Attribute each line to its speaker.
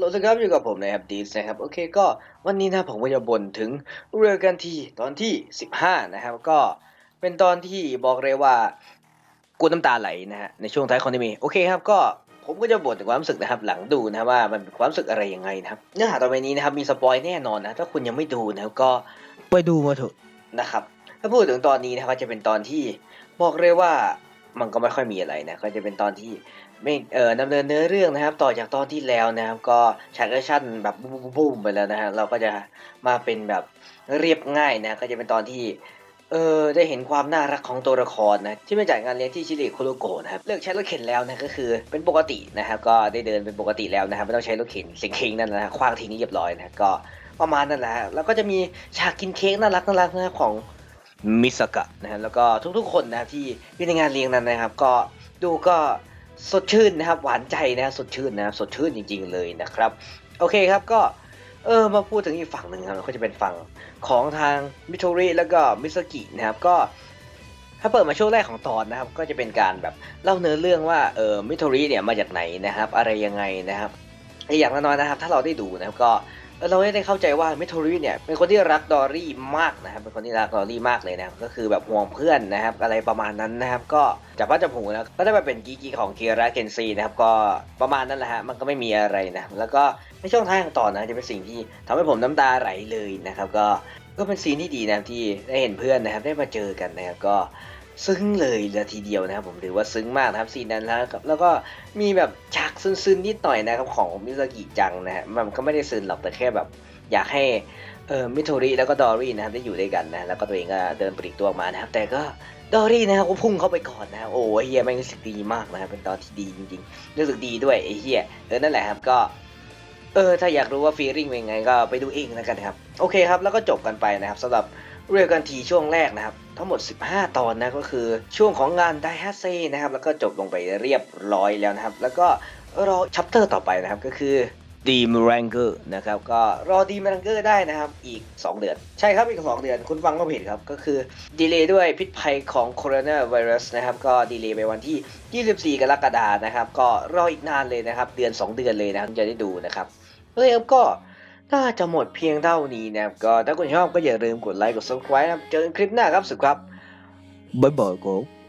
Speaker 1: โหลสวัสดีครับอยู่กับผมนะครับดีสนะครับโอเคก็วันนี้นะผมก็จะบ่นถึงเรือกันทีตอนที่ 15 นะครับ ก็เป็นตอนที่บอกเลยว่ากูน้ำตาไหลนะฮะในช่วงท้ายคอนเทมีโอเคครับก็ผมก็จะบ่นถึงความรู้สึกนะครับหลังดูนะว่ามันเป็นความรู้สึกอะไรยังไงนะครับเนื้อหาต่อไปนี้นะครับมีสปอยแน่นอนนะถ้าคุณยังไม่ดูนะครับก็ไปดูมาเถอะนะครับถ้าพูดถึงตอนนี้นะครับจะเป็นตอนที่บอกเลยว่า มันก็ไม่ค่อยมีอะไรนะก็จะเป็นตอนที่ไม่เอ่อดำเนินเนื้อเรื่องนะครับ ต่อจากตอนที่แล้วนะครับ ก็ฉากแอคชั่นแบบบูมบูมไปแล้วนะฮะเราก็จะมาเป็นแบบเรียบง่ายนะก็จะเป็นตอนที่เออได้เห็นความน่ารักของตัวละครนะที่มาจากงานเลี้ยงที่ชิริโคโลโกนะครับเลิกใช้รถเข็นแล้วนะก็คือเป็นปกตินะครับก็ได้เดินเป็นปกติแล้วนะครับไม่ต้องใช้รถเข็นเสียงเคงนั่นนะคว้างทิ้งเรียบร้อยนะก็ประมาณนั่นแหละฮะแล้วก็จะมีฉากกินเค้กน่ารักน่ารักนะครับของ มิสกะนะฮะแล้วก็ทุกๆคนนะที่อยู่ในงานเลี้ยงนั้นนะครับ ก็ดูก็สดชื่นนะครับ หวานใจนะสดชื่นนะครับสดชื่นจริง ๆ เลยนะครับ โอเคครับก็เออมาพูดถึงอีกฝั่งหนึ่งครับก็จะเป็นฝั่งของทางมิโทริแล้วก็มิสกินะครับก็ถ้าเปิดมาช่วงแรกของตอนนะครับ ก็จะเป็นการแบบเล่าเนื้อเรื่องว่าเออมิโทริเนี่ยมาจากไหนนะครับ อะไรยังไงนะครับออย่างน้อยๆนะครับ ถ้าเราได้ดูนะครับก็ เราได้เข้าใจว่าเมิโทริเนี่ยเป็นคนที่รักดอรี่มากนะครับเป็นคนที่รักดอรี่มากเลยนะครับก็คือแบบห่วงเพื่อนนะครับอะไรประมาณนั้นนะครับก็จากว่าจะหูนะก็ได้มาเป็นกีกีของเกียระเคนซีนะครับก็ประมาณนั้นแหละฮะมันก็ไม่มีอะไรนะแล้วก็ในช่วงท้ายของตอนนะจะเป็นสิ่งที่ทำให้ผมน้ำตาไหลเลยนะครับก็ก็เป็นซีนที่ดีนะที่ได้เห็นเพื่อนนะครับได้มาเจอกันนะครับก็ ซึ้งเลยเลยทีเดียวนะครับผมถือว่าซึ้งมากนะครับซีนนั้นแล้วแล้วก็มีแบบฉากซึ้งๆนิดหน่อยนะครับของมิซากิจังนะฮะมันก็ไม่ได้ซึ้งหรอกแต่แค่แบบ อยากให้เออมิโทริแล้วก็ดอรี่นะครับได้อยู่ด้วยกันนะแล้วก็ตัวเองก็เดินปลีกตัวออกมานะครับแต่ก็ดอรี่นะครับก็พุ่งเข้าไปก่อนนะครับโอ้เฮียแม่งรู้สึกดีมากนะครับเป็นตอนที่ดีจริงๆรู้สึกดีด้วยไอ้เฮียเออนั่นแหละครับก็เออถ้าอยากรู้ว่าฟีลิ่งเป็นไงก็ไปดูเองแล้วกันครับ โอเคครับ แล้วก็จบกันไปนะครับสำหรับเรียกกันทีช่วงแรกนะครับ ทั้งหมด 15 ตอนนะก็คือช่วงของงานไดฮัสเซ่นะครับแล้วก็จบลงไปเรียบร้อยแล้วนะครับ แล้วก็รอชัปเตอร์ต่อไปนะครับก็คือดีมแรงเกอร์นะครับก็รอดีมแรงเกอร์ได้นะครับอีก 2 เดือน ใช่ครับอีก 2 เดือนคุณฟังก็ผิดครับ ก็คือดีเลย์ด้วยพิษภัยของโคโรนาไวรัสนะครับก็ดีเลย์ไปวันที่ 24 กรกฎานะครับ ก็รออีกนานเลยนะครับ เดือน 2 เดือนเลยนะครับจะได้ดูนะครับเฮ้ยก็ น่าจะหมดเพียงเท่านี้นะครับก็ถ้าคุณชอบก็อย่าลืมกดไลค์กด subscribe นะครับเจอกันคลิปหน้าครับสุดครับบ๊ายบายครับ